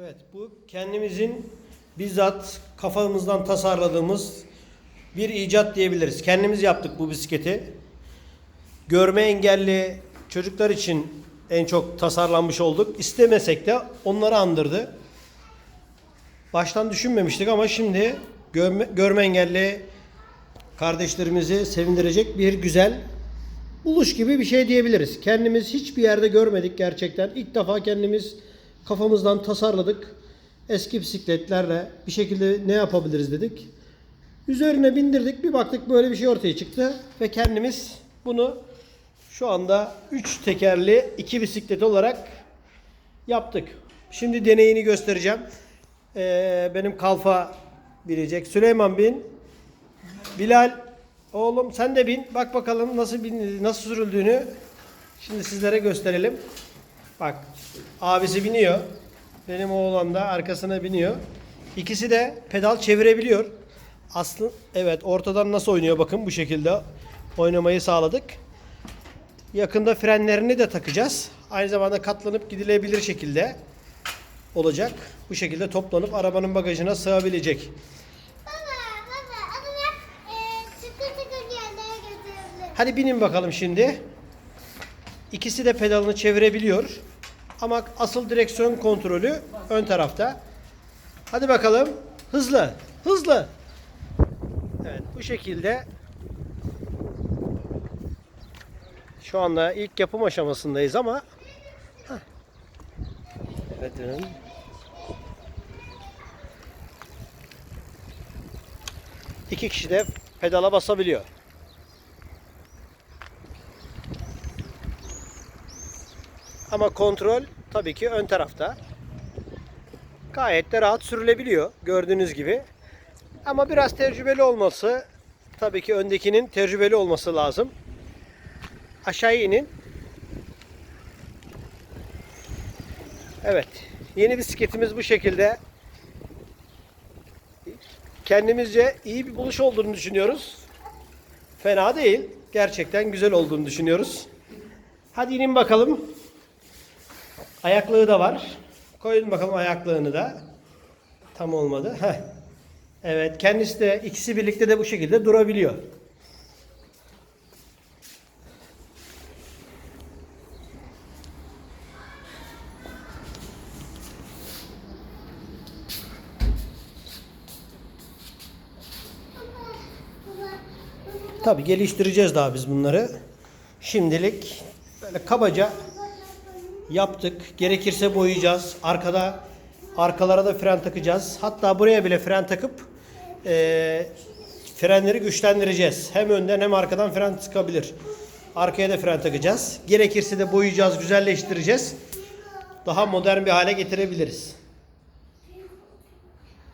Evet bu kendimizin bizzat kafamızdan tasarladığımız bir icat diyebiliriz. Kendimiz yaptık bu bisikleti. Görme engelli çocuklar için en çok tasarlanmış olduk. İstemesek de onları andırdı. Baştan düşünmemiştik ama şimdi görme, görme engelli kardeşlerimizi sevindirecek bir güzel buluş gibi bir şey diyebiliriz. Kendimiz hiçbir yerde görmedik gerçekten. İlk defa kendimiz kafamızdan tasarladık. Eski bisikletlerle bir şekilde ne yapabiliriz dedik. Üzerine bindirdik. Bir baktık böyle bir şey ortaya çıktı ve kendimiz bunu şu anda 3 tekerli iki bisiklet olarak yaptık. Şimdi deneyini göstereceğim. Ee, benim kalfa binecek. Süleyman bin. Bilal oğlum sen de bin. Bak bakalım nasıl bin, nasıl sürüldüğünü. Şimdi sizlere gösterelim. Bak abisi biniyor. Benim oğlan da arkasına biniyor. İkisi de pedal çevirebiliyor. Aslı evet ortadan nasıl oynuyor bakın bu şekilde oynamayı sağladık. Yakında frenlerini de takacağız. Aynı zamanda katlanıp gidilebilir şekilde olacak. Bu şekilde toplanıp arabanın bagajına sığabilecek. Baba baba ben e, yerlere götürebilirim. Hadi binin bakalım şimdi. İkisi de pedalını çevirebiliyor. Ama asıl direksiyon kontrolü ön tarafta. Hadi bakalım. Hızlı. Hızlı. Evet bu şekilde şu anda ilk yapım aşamasındayız ama Heh. Evet. canım. İki kişi de pedala basabiliyor. Ama kontrol tabii ki ön tarafta. Gayet de rahat sürülebiliyor gördüğünüz gibi. Ama biraz tecrübeli olması tabii ki öndekinin tecrübeli olması lazım. Aşağı inin. Evet. Yeni bisikletimiz bu şekilde. Kendimizce iyi bir buluş olduğunu düşünüyoruz. Fena değil. Gerçekten güzel olduğunu düşünüyoruz. Hadi inin bakalım. Ayaklığı da var. Koyun bakalım ayaklığını da. Tam olmadı. Heh. Evet kendisi de ikisi birlikte de bu şekilde durabiliyor. Tabi geliştireceğiz daha biz bunları. Şimdilik böyle kabaca yaptık. Gerekirse boyayacağız. Arkada arkalara da fren takacağız. Hatta buraya bile fren takıp eee, frenleri güçlendireceğiz. Hem önden hem arkadan fren sıkabilir. Arkaya da fren takacağız. Gerekirse de boyayacağız, güzelleştireceğiz. Daha modern bir hale getirebiliriz.